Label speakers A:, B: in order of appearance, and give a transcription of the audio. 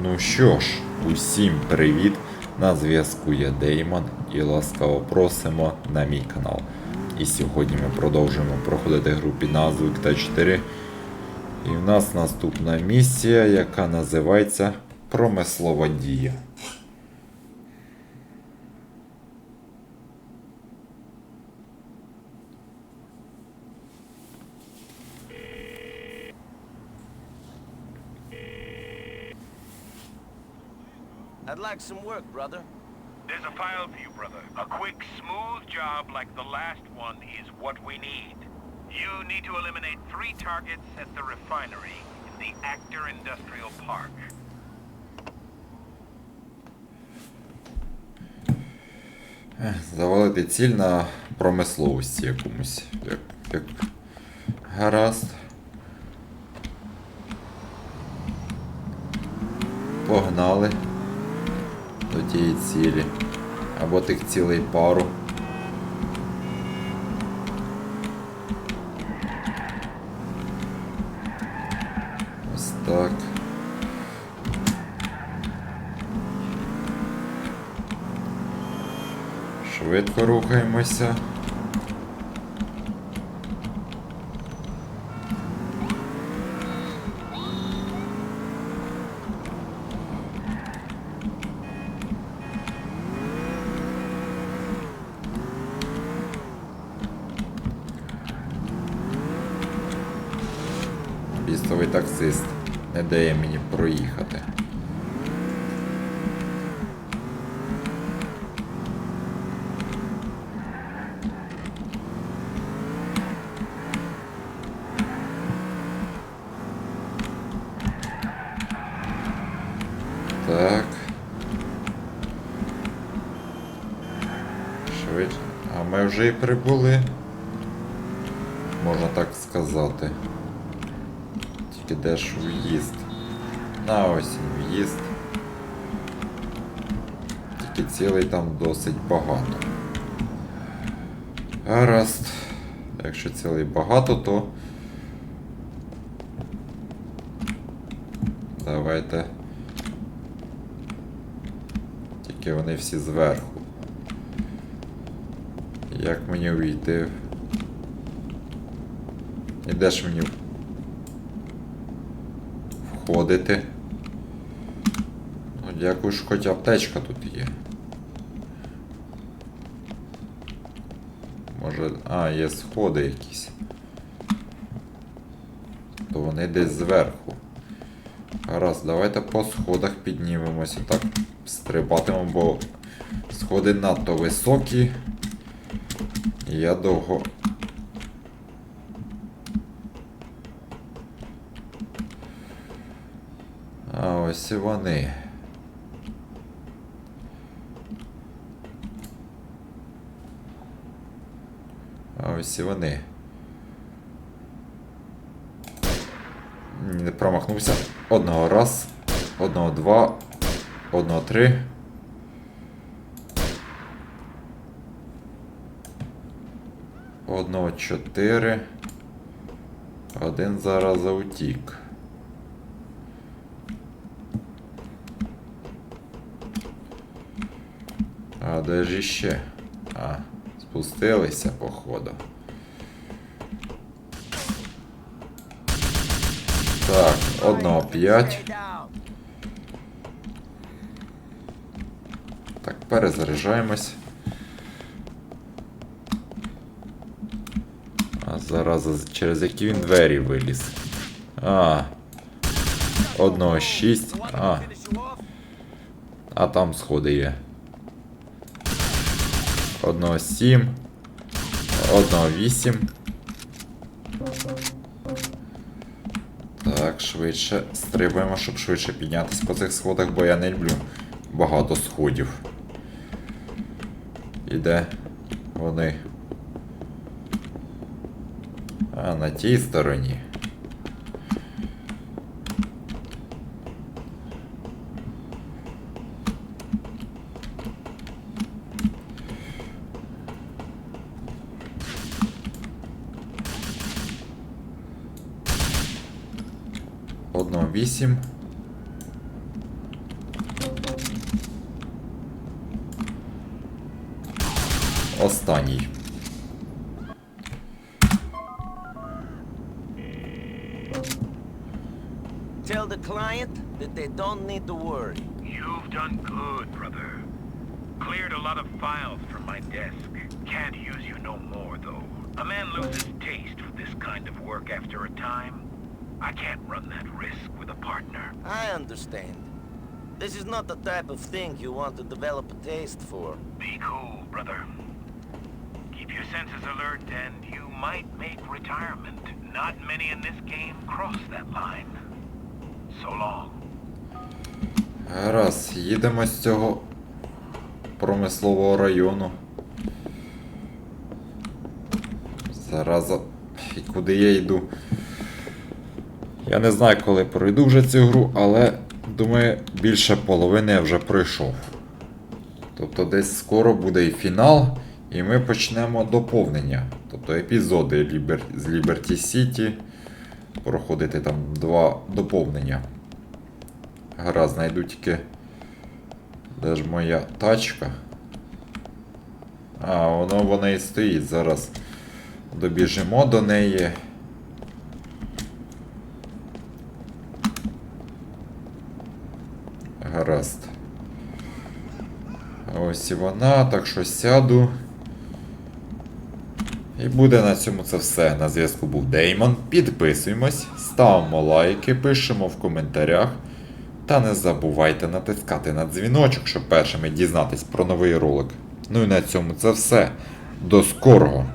A: Ну що ж, усім привіт! На зв'язку є Деймон і ласкаво просимо на мій канал. І сьогодні ми продовжуємо проходити гру під назвою КТ4. І в нас наступна місія, яка називається Промислова дія.
B: I'd like some work, brother.
C: There's a file for you, brother. A quick, smooth job like the last one is what we need. You need to eliminate three targets at the refinery in the Actor Industrial Park.
A: Завалити ціль на промисловості якомусь. Як, як... Гаразд. Погнали до тієї цілі. Або тих цілей пару. Ось так. Швидко рухаємося. Бістовий таксист не дає мені проїхати. Так. Швидше. А ми вже і прибули. Можна так сказати. Де ж в'їзд? На ось він в'їзд. Тільки цілий там досить багато. Гаразд. Якщо цілий багато, то. Давайте. Тільки вони всі зверху. Як мені увійти? І де ж мені входити? Ну, дякую, що хоч аптечка тут є. Може. А, є сходи якісь. То вони десь зверху. Гаразд, давайте по сходах піднімемося. Так, стрибатимемо, бо сходи надто високі. Я довго. А ось і вони. Ось вони. Не промахнувся. Одного раз. Одного два. Одного три. Одного чотири. Один зараз заутік. А де ж іще? А, спустилися, походу. Так, одного п'ять. Так, перезаряджаємось. А зараз через які він двері виліз. А. Одного шість. А, а там сходи є. Одного сім. Одного вісім. Так, швидше стрибаємо, щоб швидше піднятися по цих сходах, бо я не люблю багато сходів. І де вони? А, на тій стороні. Одно 8. Останній.
B: Tell the client that they don't need to worry.
C: You've done good, brother. Cleared a lot of files from my desk. Can't use you no more, though. A man loses taste for this kind of work after a time. I can't run that risk with a partner.
B: I understand. This is not the type of thing you want to develop a taste for.
C: Be cool, brother. Keep your senses alert, and you might make retirement. Not many in this game cross that line. So long.
A: Гаразд, їдемо з цього промислового району. Зараза. І куди я йду? Я не знаю, коли пройду вже цю гру, але думаю, більше половини я вже пройшов. Тобто десь скоро буде і фінал, і ми почнемо доповнення. Тобто епізоди Лібер... з Liberty City. Проходити там два доповнення. Гаразд, знайду тільки. Де ж моя тачка? А, воно вона і стоїть. Зараз добіжимо до неї. Гаразд. Ось і вона, так що сяду. І буде на цьому це все. На зв'язку був Деймон. Підписуємось, ставимо лайки, пишемо в коментарях. Та не забувайте натискати на дзвіночок, щоб першими дізнатись про новий ролик. Ну і на цьому це все. До скорого!